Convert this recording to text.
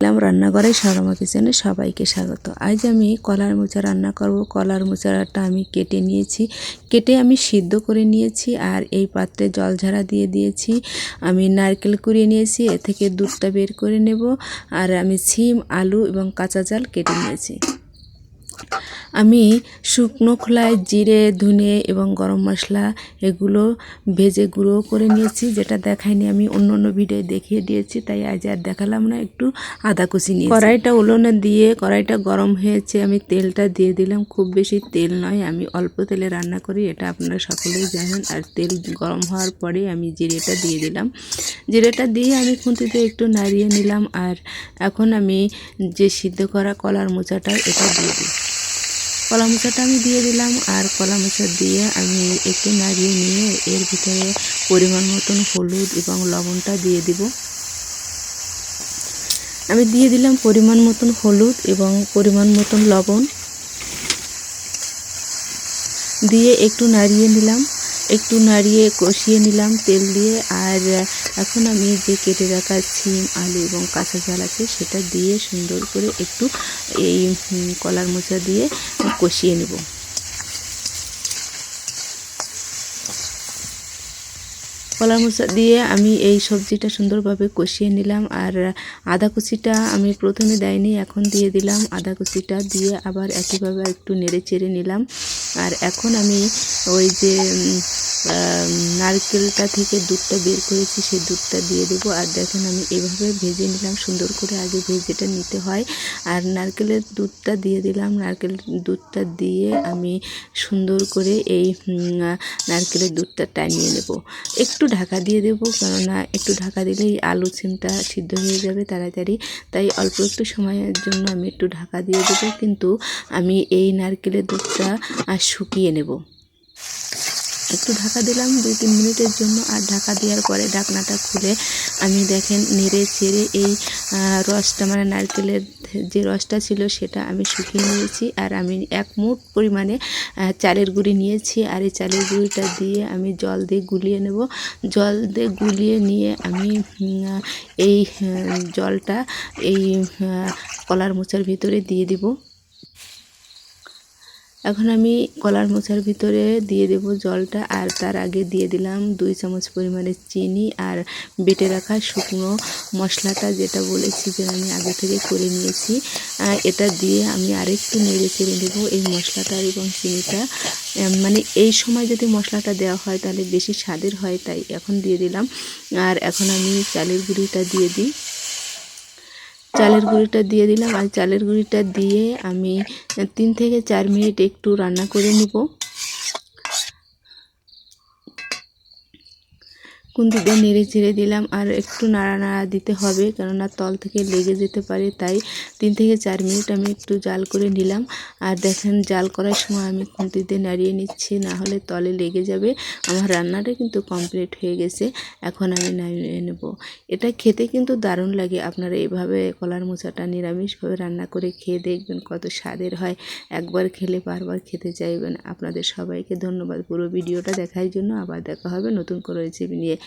এলাম রান্নাঘরে সরমা কিচেনে সবাইকে স্বাগত। আজ আমি কলার মোচা রান্না করব। কলার মোচাটা আমি কেটে নিয়েছি। কেটে আমি সিদ্ধ করে নিয়েছি আর এই পাত্রে জল ঝাড়া দিয়ে দিয়েছি। আমি নারকেল কুড়িয়ে নিয়েছি, এ থেকে দুধটা বের করে নেব। আর আমি সিম, আলু এবং কাঁচা জাল কেটে নিয়েছি। আমি শুকনো খোলায় জিরে, ধুনে এবং গরম মশলা এগুলো ভেজে গুঁড়ো করে নিয়েছি, যেটা দেখাইনি আমি, অন্য অন্য ভিডিও দেখিয়ে দিয়েছি, তাই আজ আর দেখালাম না, একটু আদা কুচি নিয়ে কড়াইটা উলোনে দিয়ে, কড়াইটা গরম হয়েছে, আমি তেলটা দিয়ে দিলাম, খুব বেশি তেল নয়, আমি অল্প তেলে রান্না করি, এটা আপনারা সকলেই জানেন, আর তেল গরম হওয়ার পরে আমি জিরেটা দিয়ে দিলাম। জিরেটা দিয়ে আমি খুন্তিতে একটু নাড়িয়ে নিলাম, আর এখন আমি যে সিদ্ধ করা কলার মোচাটা, এটা দিয়ে দিই। কলা মোচাটা আমি দিয়ে দিলাম আর কলা মোচা দিয়ে আমি একটু নাড়িয়ে নিয়ে এর ভিতরে পরিমাণ মতন হলুদ এবং লবণটা দিয়ে দিব। আমি দিয়ে দিলাম পরিমাণ মতন হলুদ এবং পরিমাণ মতন লবণ। দিয়ে একটু নাড়িয়ে নিলাম। একটু নাড়িয়ে কষিয়ে নিলাম তেল দিয়ে। আর এখন আমি যে কেটে রাখা সিম আলু এবং কাঁচা ঝাল আছে, সেটা দিয়ে সুন্দর করে একটু এই কলার মোচা দিয়ে কষিয়ে নেব। কলা মোচা দিয়ে আমি এই সবজিটা সুন্দরভাবে কষিয়ে নিলাম। আর আদা কুচিটা আমি প্রথমে দেয়নি এখন দিয়ে দিলাম আদা কুচিটা দিয়ে আবার একইভাবে একটু নেড়ে চেড়ে নিলাম। আর এখন আমি ওই যে নারকেলটা থেকে দুধটা বের করেছি, সেই দুধটা দিয়ে দেবো। আর দেখেন আমি এভাবে ভেজে নিলাম, সুন্দর করে আগে ভেজেটা নিতে হয়। আর নারকেলের দুধটা দিয়ে দিলাম। নারকেল দুধটা দিয়ে আমি সুন্দর করে এই নারকেলের দুধটা টানিয়ে নেব। একটু ঢাকা দিয়ে দেবো, কেননা একটু ঢাকা দিলেই আলু সিমটা সিদ্ধ হয়ে যাবে তাড়াতাড়ি। তাই অল্প একটু সময়ের জন্য আমি একটু ঢাকা দিয়ে দেবো। কিন্তু আমি এই নারকেলের দুধটা শুকিয়ে নেব। একটু ঢাকা দিলাম, দুই তিন মিনিটের জন্য, আর ঢাকা দেওয়ার পরে ঢাকনাটা খুলে আমি দেখেন নেড়ে চেড়ে এই রসটা মানে নারকেলের যে রসটা ছিল সেটা আমি শুকিয়ে নিয়েছি, আর আমি এক মুঠ পরিমাণে চালের গুঁড়ি নিয়েছি, আর এই চালের গুঁড়িটা দিয়ে আমি জল দিয়ে গুলিয়ে নেব। জল দিয়ে গুলিয়ে নিয়ে আমি এই জলটা এই কলার মোচার ভিতরে দিয়ে দিব। এখন আমি কলার মোচার ভিতরে দিয়ে দেব জলটা আর তার আগে দিয়ে দিলাম দুই চামচ পরিমাণে চিনি আর বেটে রাখা শুকনো মশলাটা যেটা বলেছি যে আমি আগে থেকে করে নিয়েছি। এটা দিয়ে আমি আরেকটু নেড়ে চেড়ে দেবো এই মশলাটা এবং চিনিটা। মানে এই সময় যদি মশলাটা দেওয়া হয় তাহলে বেশি স্বাদের হয় তাই এখন দিয়ে দিলাম। আর এখন আমি চালের গুঁড়িটা দিয়ে দিই। চালের গুঁড়িটা দিয়ে দিলাম। আর চালের গুঁড়িটা দিয়ে আমি তিন থেকে চার মিনিট একটু রান্না করে নিব। খুন্তিতে নেড়ে ছেড়ে দিলাম আর একটু নাড়া নাড়া দিতে হবে কেননা তল থেকে লেগে যেতে পারে, তাই তিন থেকে চার মিনিট আমি একটু জাল করে নিলাম। আর দেখেন জাল করার সময় আমি খুন্তিতে নাড়িয়ে নিচ্ছি, না হলে তলে লেগে যাবে। আমার রান্নাটা কিন্তু কমপ্লিট হয়ে গেছে, এখন আমি নামিয়ে নেব। এটা খেতে কিন্তু দারুণ লাগে, আপনারা এভাবে কলার মোচাটা নিরামিষভাবে রান্না করে খেয়ে দেখবেন কত স্বাদের হয়। একবার খেলে বারবার খেতে চাইবেন। আপনাদের সবাইকে ধন্যবাদ, পুরো ভিডিওটা দেখার জন্য আবার দেখা হবে নতুন করে রেসিপি নিয়ে।